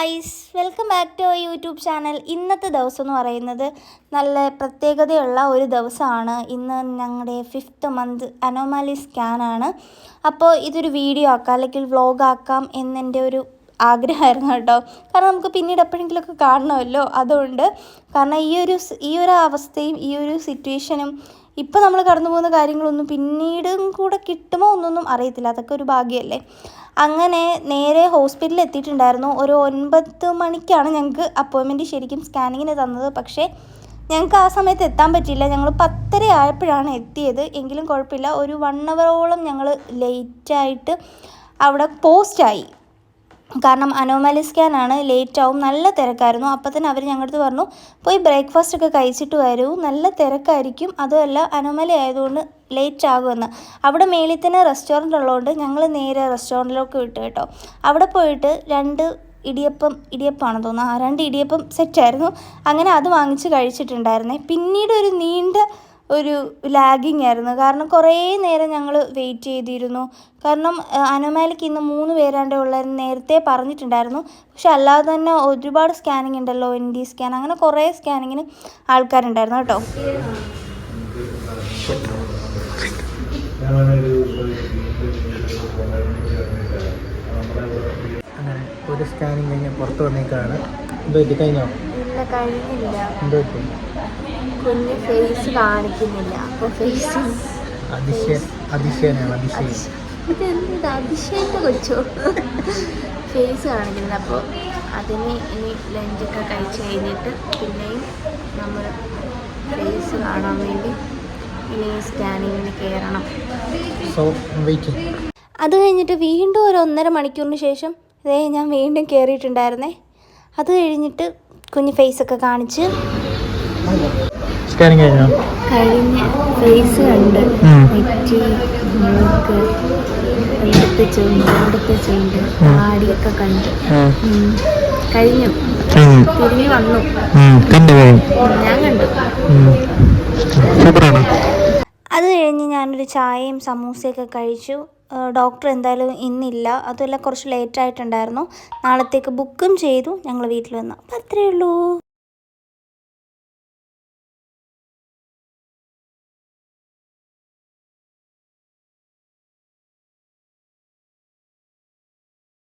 Guys welcome back to YouTube channel. ഇന്നത്തെ ദിവസം എന്ന് പറയുന്നത് നല്ല പ്രത്യേകതയുള്ള ഒരു ദിവസമാണ്. ഇന്ന് ഞങ്ങളുടെ ഫിഫ്ത്ത് മന്ത് അനോമാലി സ്കാനാണ് അപ്പോൾ ഇതൊരു വീഡിയോ ആക്കാം അല്ലെങ്കിൽ വ്ളോഗ് ആക്കാം എന്നെന്റെ ഒരു ആഗ്രഹമായിരുന്നു കേട്ടോ. കാരണം നമുക്ക് പിന്നീട് എപ്പോഴെങ്കിലുമൊക്കെ കാണണമല്ലോ. അതുകൊണ്ട് കാരണം ഈ ഒരു ഈ ഒരു അവസ്ഥയും ഈ ഒരു സിറ്റുവേഷനും ഇപ്പോൾ നമ്മൾ കടന്നു പോകുന്ന കാര്യങ്ങളൊന്നും പിന്നീടും കൂടെ കിട്ടുമോ എന്നൊന്നും അറിയത്തില്ല. അതൊക്കെ ഒരു ഭാഗ്യമല്ലേ. അങ്ങനെ നേരെ ഹോസ്പിറ്റലിൽ എത്തിയിട്ടുണ്ടായിരുന്നു. ഒരു ഒൻപത് മണിക്കാണ് ഞങ്ങൾക്ക് അപ്പോയിൻമെന്റ് ശരിക്കും സ്കാനിങ്ങിന് തന്നത്. പക്ഷേ ഞങ്ങൾക്ക് ആ സമയത്ത് എത്താൻ പറ്റിയില്ല. ഞങ്ങൾ പത്തര ആയപ്പോഴാണ് എത്തിയത്. എങ്കിലും കുഴപ്പമില്ല. ഒരു വൺ അവറോളം ഞങ്ങൾ ലേറ്റായിട്ട് അവിടെ പോസ്റ്റായി. കാരണം അനോമാലി സ്കാനാണ് ലേറ്റ് ആവും നല്ല തിരക്കായിരുന്നു. അപ്പോൾ തന്നെ അവർ ഞങ്ങളുടെ അടുത്ത് പറഞ്ഞു പോയി ബ്രേക്ക്ഫാസ്റ്റ് ഒക്കെ കഴിച്ചിട്ട് വരൂ. നല്ല തിരക്കായിരിക്കും. അതുമല്ല അനോമാലി ആയതുകൊണ്ട് ലേറ്റ് ആകുമെന്ന്. അവിടെ മേളിൽ തന്നെ റെസ്റ്റോറന്റ് ഉള്ളതുകൊണ്ട് ഞങ്ങൾ നേരെ റെസ്റ്റോറന്റിലേക്ക് വിട്ടു കേട്ടോ. അവിടെ പോയിട്ട് രണ്ട് ഇടിയപ്പം ഇടിയപ്പമാണെന്ന് തോന്നുന്നു. ആ രണ്ട് ഇടിയപ്പം സെറ്റായിരുന്നു അങ്ങനെ അത് വാങ്ങിച്ച് കഴിച്ചിട്ടുണ്ടായിരുന്നേ. പിന്നീട് ഒരു നീണ്ട ഒരു ലാഗിങ് ആയിരുന്നു. കാരണം കുറേ നേരം ഞങ്ങൾ വെയിറ്റ് ചെയ്തിരുന്നു. കാരണം അനോമാലിക്ക് ഇന്ന് മൂന്ന് പേരാണ്ട് ഉള്ളതെന്ന് നേരത്തെ പറഞ്ഞിട്ടുണ്ടായിരുന്നു. പക്ഷെ അല്ലാതെ തന്നെ ഒരുപാട് സ്കാനിങ് ഉണ്ടല്ലോ എൻ ഡി സ്കാൻ അങ്ങനെ കുറേ സ്കാനിങ്ങിന് ആൾക്കാരുണ്ടായിരുന്നു കേട്ടോ. അങ്ങനെ ഒരു സ്കാനിങ് കഴിഞ്ഞ് പുറത്ത് വന്നേക്കാണ്. പറ്റി? കഴിഞ്ഞോ? ഇല്ല കഴിഞ്ഞില്ല. കുഞ്ഞ് ഫേസ് കാണിക്കുന്നില്ല. അപ്പൊ ഫേസ് ഇതെന്ത്? അതിശയത്തെ കൊച്ചോ? ഫേസ് കാണിക്കുന്നില്ല. അപ്പോൾ അതിന് ഇനി ലഞ്ചൊക്കെ കഴിച്ച് കഴിഞ്ഞിട്ട് പിന്നെയും നമ്മൾ ഫേസ് കാണാൻ വേണ്ടി ഇനി സ്കാനിങ്ങിന് കയറണം സോ വെയിറ്റ് അത് കഴിഞ്ഞിട്ട് വീണ്ടും ഒരു ഒന്നര മണിക്കൂറിന് ശേഷം ഇതേ ഞാൻ വീണ്ടും കയറിയിട്ടുണ്ടായിരുന്നേ അത് കഴിഞ്ഞിട്ട് കുഞ്ഞ് ഫേസൊക്കെ കാണിച്ച് സ്കാനിങ് കഴിഞ്ഞോ? കഴിഞ്ഞ ഫേസ് കണ്ട്. നെറ്റി മൂക്ക് ഇവിടുത്തെ ചുണ്ട് ഇവിടുത്തെ ചുണ്ട് താടിയൊക്കെ കണ്ട്. കഴിഞ്ഞു. തിരിഞ്ഞു വന്നു. ഞാൻ കണ്ടു. സൂപ്പറാണ്. ഞാനൊരു ചായയും സമൂസയൊക്കെ കഴിച്ചു. ഡോക്ടർ എന്തായാലും ഇന്നില്ല. അതുമല്ല കുറച്ച് ലേറ്റായിട്ടുണ്ടായിരുന്നു നാളത്തേക്ക് ബുക്കും ചെയ്തു. ഞങ്ങൾ വീട്ടിൽ വന്നു. അപ്പം അത്രയേ ഉള്ളൂ.